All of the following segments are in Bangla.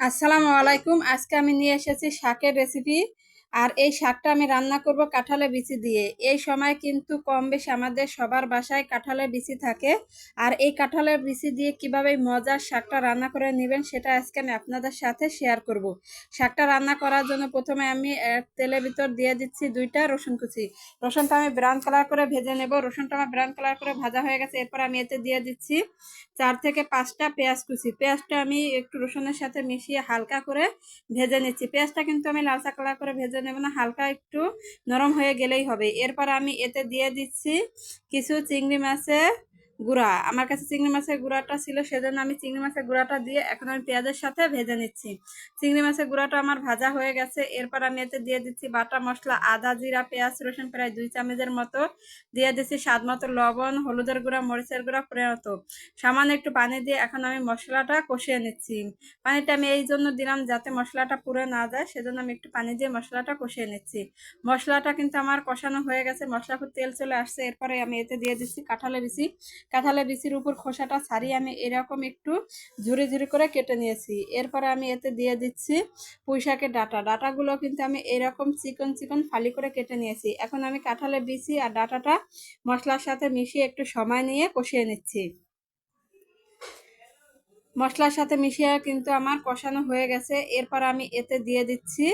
আসসালামু আলাইকুম। আজকে আমি নিয়ে এসেছি শাকের রেসিপি আর এই শাকটা আমি রান্না করব কাঁঠালের বিচি দিয়ে। এই সময় কিন্তু কম বেশি আমাদের সবার বাসায় কাঁঠালের বিচি থাকে। আর এই কাঁঠালের বিচি দিয়ে কীভাবে মজার শাকটা রান্না করে নেবেন সেটা আজকে আমি আপনাদের সাথে শেয়ার করব। শাকটা রান্না করার জন্য প্রথমে আমি তেলের ভিতর দিয়ে দিচ্ছি দুইটা রসুন কুচি। রসুনটা আমি ব্রাউন কালার করে ভেজে নেব। রসুনটা আমার ব্রাউন কালার করে ভাজা হয়ে গেছে। এরপর আমি এতে দিয়ে দিচ্ছি চার থেকে পাঁচটা পেঁয়াজ কুচি। পেঁয়াজটা আমি একটু রসুনের সাথে মিশিয়ে হালকা করে ভেজে নিচ্ছি। পেঁয়াজটা কিন্তু আমি লালচা কালার করে ভেজে নেব না হালকা একটু নরম হয়ে গেলেই হবে। এরপর আমি এতে দিয়ে দিচ্ছি কিছু চিংড়ি মাছের গুঁড়া। আমার কাছে চিংড়ি মাছের গুঁড়াটা ছিল, সেজন্য আমি চিংড়ি মাছের গুঁড়াটা দিয়ে এখন আমি পেঁয়াজের সাথে ভেজে নিচ্ছি। চিংড়ি মাছের গুঁড়াটা আমার ভাজা হয়ে গেছে। এরপর আমি এতে দিয়ে দিচ্ছি বাটা মশলা, আদা, জিরা, পেঁয়াজ, রসুন প্রায় দুই চামচের মতো। দিয়ে দিচ্ছি স্বাদ মতো লবণ, হলুদের গুঁড়া, মরিচের গুঁড়া পরিণত সামান্য একটু পানি দিয়ে এখন আমি মশলাটা কষিয়ে নিচ্ছি। পানিটা আমি এই জন্য দিলাম যাতে মশলাটা পুড়ে না যায়, সেজন্য আমি একটু পানি দিয়ে মশলাটা কষিয়ে নিচ্ছি। মশলাটা কিন্তু আমার কষানো হয়ে গেছে মশলা খুব তেল চলে আসছে। এরপরে আমি এতে দিয়ে দিচ্ছি কাঁঠালে বিচি কাঁঠালে বিচির উপর খোসাটা ছাড়িয়ে আমি এরকম একটু ঝুরি ঝুরি করে কেটে নিয়েছি। এরপরে আমি এতে দিয়ে দিচ্ছি পুঁই শাকের ডাটা। ডাটাগুলো কিন্তু আমি এরকম চিকন চিকন ফালি করে কেটে নিয়েছি। এখন আমি কাঁঠালে বিচি আর ডাটাটা মশলার সাথে মিশিয়ে একটু সময় নিয়ে কষিয়ে নিচ্ছি। মশলার সাথে মিশিয়ে কিন্তু আমার কষানো হয়ে গেছে। এরপর আমি এতে দিয়ে দিচ্ছি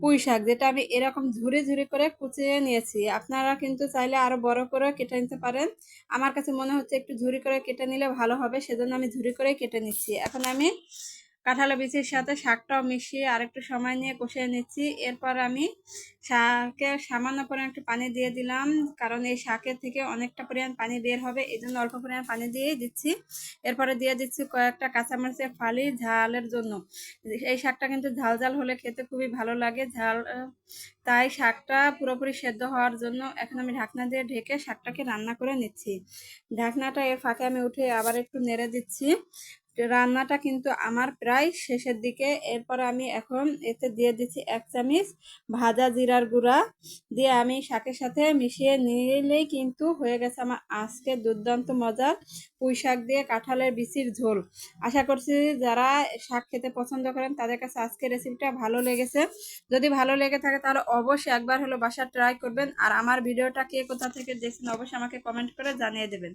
পুঁই শাক, যেটা আমি এরকম ঝুরে ঝুরি করে কুচিয়ে নিয়েছি। আপনারা কিন্তু চাইলে আরও বড় করে কেটে নিতে পারেন। আমার কাছে মনে হচ্ছে একটু ঝুরি করে কেটে নিলে ভালো হবে, সেজন্য আমি ঝুরি করে কেটে নিচ্ছি। এখন আমি কাঁঠালা বিচির সাথে শাকটাও মিশিয়ে আরেকটু সময় নিয়ে কষিয়ে নিচ্ছি। এরপর আমি শাকে সামান্য পরিমাণ একটু পানি দিয়ে দিলাম, কারণ এই শাকের থেকে অনেকটা পরিমাণ পানি বের হবে এই জন্য অল্প পরিমাণ পানি দিয়েই দিচ্ছি। এরপরে দিয়ে দিচ্ছি কয়েকটা কাঁচামরিচের ফালি ঝালের জন্য। এই শাকটা কিন্তু ঝাল ঝাল হলে খেতে খুবই ভালো লাগে, ঝাল, তাই শাকটা পুরোপুরি সেদ্ধ হওয়ার জন্য এখন আমি ঢাকনা দিয়ে ঢেকে শাকটাকে রান্না করে নিচ্ছি। ঢাকনাটা এর ফাঁকে আমি উঠে আবার একটু নেড়ে দিচ্ছি। রান্নাটা কিন্তু আমার প্রায় শেষের দিকে। এরপর আমি এখন এতে দিয়ে দিচ্ছি এক চামিচ ভাজা জিরার গুঁড়া। দিয়ে আমি শাকের সাথে মিশিয়ে নিলেই কিন্তু হয়ে গেছে আমার আজকে দুর্দান্ত মজার পুঁই শাক দিয়ে কাঁঠালের বিচির ঝোল। আশা করছি যারা শাক খেতে পছন্দ করেন, তাদের কাছে আজকের রেসিপিটা ভালো লেগেছে। যদি ভালো লেগে থাকে তাহলে অবশ্যই একবার হলো বাসা ট্রাই করবেন। আর আমার ভিডিওটা কে কোথা থেকে দেখছেন অবশ্যই আমাকে কমেন্ট করে জানিয়ে দেবেন।